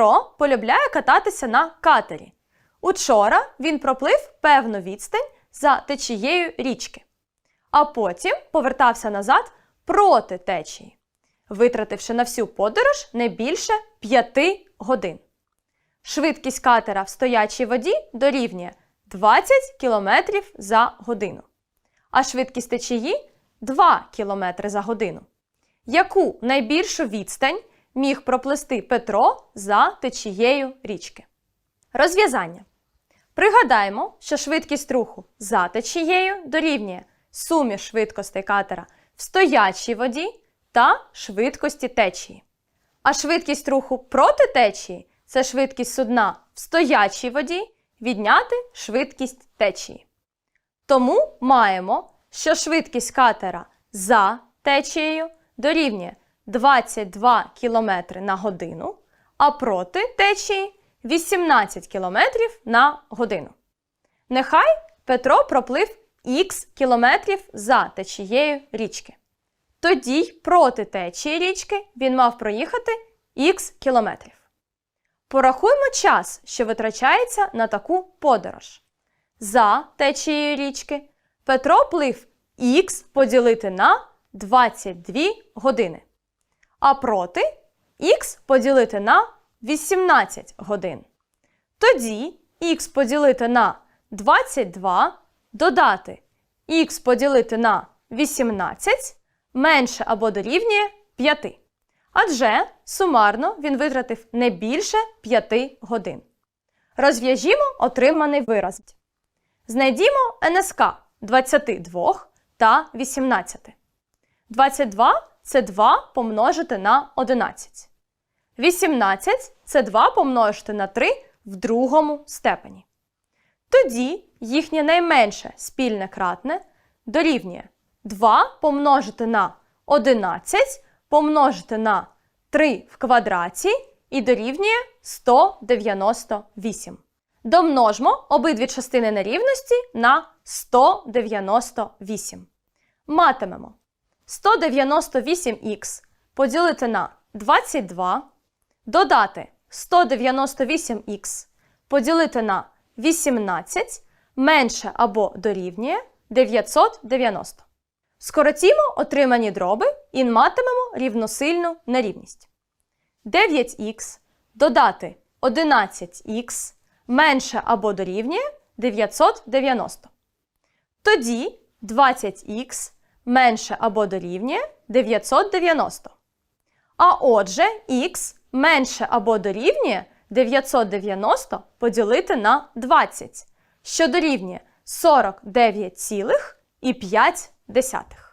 Петро полюбляє кататися на катері. Учора він проплив певну відстань за течією річки, а потім повертався назад проти течії, витративши на всю подорож не більше 5 годин. Швидкість катера в стоячій воді дорівнює 20 км за годину, а швидкість течії 2 км за годину. Яку найбільшу відстань міг проплисти Петро за течією річки? Розв'язання. Пригадаємо, що швидкість руху за течією дорівнює сумі швидкостей катера в стоячій воді та швидкості течії. А швидкість руху проти течії це швидкість судна в стоячій воді відняти швидкість течії. Тому маємо, що швидкість катера за течією дорівнює 22 км на годину, а проти течії 18 км на годину. Нехай Петро проплив х кілометрів за течією річки. Тоді й проти течії річки він мав проїхати х кілометрів. Порахуємо час, що витрачається на таку подорож. За течією річки Петро плив х поділити на 22 години. А проти х поділити на 18 годин. Тоді х поділити на 22 додати х поділити на 18 менше або дорівнює 5. Адже сумарно він витратив не більше 5 годин. Розв'яжімо отриманий вираз. Знайдімо НСК 22 та 18. 22 це 2 помножити на 11. 18 це 2 помножити на 3 в другому степені. Тоді їхнє найменше спільне кратне дорівнює 2 помножити на 11 помножити на 3 в квадраті і дорівнює 198. Домножмо обидві частини нерівності на 198. Матимемо 198х поділити на 22, додати 198х поділити на 18 менше або дорівнює 990. Скоротімо отримані дроби і матимемо рівносильну нерівність. 9х додати 11х менше або дорівнює 990. Тоді 20х менше або дорівнює 990. А отже, х менше або дорівнює 990 поділити на 20, що дорівнює 49,5.